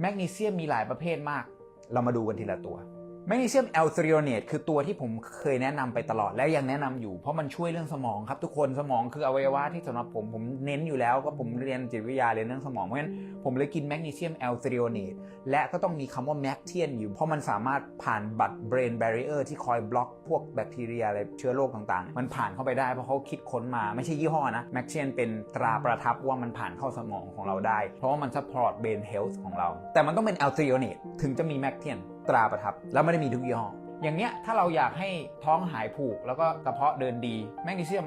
แมกนีเซียมมีหลายประเภทมาก เรามาดูกันทีละตัว แมกนีเซียมแอลทริโอเนตคือตัวที่ผมเคยแนะนำไปตลอดและยังแนะนำอยู่ เพราะมันช่วยเรื่องสมองครับทุกคนสมองคืออวัยวะที่สำหรับผมผมเน้นอยู่แล้วก็ผมเรียนจิตวิทยาเรียนเรื่องสมองเพราะฉะนั้นผมเลยกินแมกนีเซียมแอลทริโอเนตและก็ต้องมีคำว่าแมกเทียนอยู่ เพราะมันสามารถผ่านบัตรเบรนแบรีเออร์ที่คอยบล็อกพวกแบคทีเรียอะไรเชื้อโรคต่างๆ มันผ่านเข้าไปได้เพราะเขาคิดค้นมาไม่ใช่ยี่ห้อนะแมกเทียนเป็นตราประทับว่ามันผ่านเข้าสมองของเราได้ เพราะว่ามันซัพพอร์ตเบรนเฮลท์ของเรา แต่มันต้องเป็นแอลทริโอเนตถึงจะมีแมกเทียน ตราประทับ แล้วไม่ได้มีทุกยี่ห้ออย่างเนี้ยถ้าเราอยากให้ท้องหายผูก แล้วก็กระเพาะเดินดีแมกนีเซียม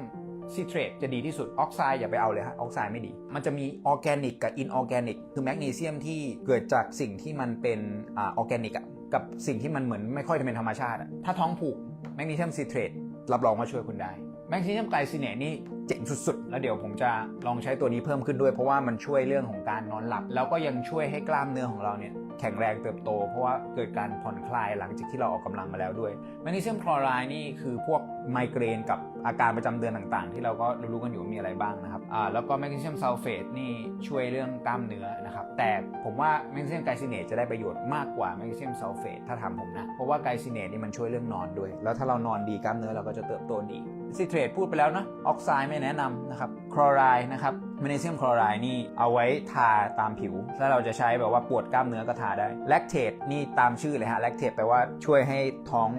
ซิเทรตจะดีที่สุดออกไซด์อย่าไปเอาเลยฮะออกไซด์ไม่ดี มันจะมีออร์แกนิกกับอินออร์แกนิกคือแมกนีเซียมที่เกิดจากสิ่งที่มันเป็นออร์แกนิกกับสิ่งที่มันเหมือนไม่ค่อยจะเป็นธรรมชาติ ถ้าท้องผูกแมกนีเซียมซิเทรตรับรองว่าช่วยคุณได้ แมกนีเซียมไกลซิเนตนี่เจ๋งสุดๆ แล้วเดี๋ยวผมจะลองใช้ตัวนี้เพิ่มขึ้นด้วย เพราะว่ามันช่วยเรื่องของการนอนหลับ แล้วก็ยังช่วยให้กล้ามเนื้อของเราเนี่ยแข็งแรงเติบโต เพราะว่าเกิดการผ่อนคลายหลังจากที่เราออกกำลังมาแล้วด้วยแมกนีเซียมคลอไรด์นี่คือพวกไมเกรนกับอาการประจำเดือนต่างๆ ที่เราก็รู้กันอยู่มีอะไรบ้างนะครับอ่าแล้วก็แมกนีเซียมซัลเฟตนี่ช่วยเรื่องกล้ามเนื้อนะครับแต่ผมว่าแมกนีเซียมไกลซิเนตจะได้ประโยชน์มากกว่าแมกนีเซียมซัลเฟตถ้าถามผมนะเพราะว่าไกลซิเนตนี่มันช่วยเรื่องนอนด้วย แล้วถ้าเรานอนดีกล้ามเนื้อเราก็จะเติบโตดี ซิเทรตพูดไปแล้วนะออกไซด์ไม่แนะนำนะครับคลอไรด์นะครับแมกนีเซียมคลอไรด์นี่เอาไว้ทาตามผิว ถ้าเราจะใช้แบบว่าปวดกล้ามเนื้อก็ทาได้แลคเทตนี่ตามชื่อเลยฮะแลคเทตแปลว่าช่วยให้ท้อง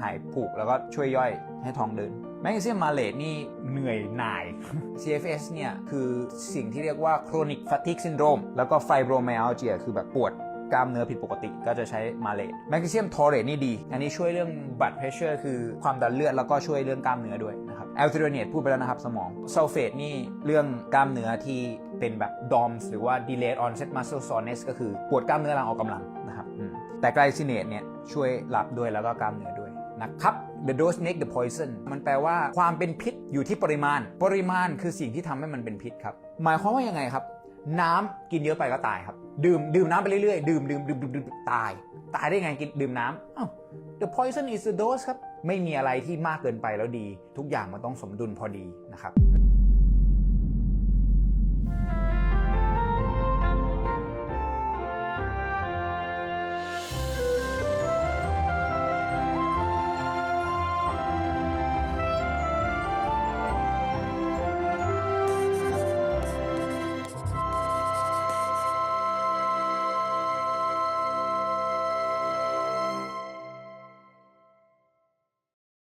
หายผูกแล้วก็ช่วยย่อยให้ท้องเดินแมกนีเซียมมาเลตนี่เหนื่อยหน่าย CFS เนี่ย คือสิ่งที่เรียกว่า chronic fatigue syndrome แล้วก็ fibromyalgia คือแบบปวด กล้ามเนื้อผิดปกติ ก็จะใช้มาเลตแมกนีเซียมทอเรตนี่ดี อันนี้ช่วยเรื่องบัตเพรสเชอร์คือความดันเลือดแล้วก็ช่วยเรื่องกล้ามเนื้อด้วยนะครับแอลทริเนตพูดไปแล้วนะครับสมองซัลเฟตนี่เรื่องกล้ามเนื้อที่เป็นแบบ DOMS หรือว่า delayed onset muscle soreness ก็คือปวดกล้ามเนื้อหลังออกกำลังนะครับแต่ไกลซิเนตเนี่ยช่วยหลับด้วยแล้วก็กล้ามเนื้อด้วยนะครับ the dose make the poison มันแปลว่าความเป็นพิษอยู่ที่ปริมาณ ปริมาณคือสิ่งที่ทำให้มันเป็นพิษครับ หมายความว่ายังไงครับ น้ำกินเยอะไปก็ตายครับ ดื่มดื่มน้ำไปเรื่อยๆดื่มดื่มดื่มดื่มดื่มตาย ตายได้ไงกินดื่มน้ำอ้าว the poison is the dose ครับ ไม่มีอะไรที่มากเกินไปแล้วดี ทุกอย่างมันต้องสมดุลพอดีนะครับ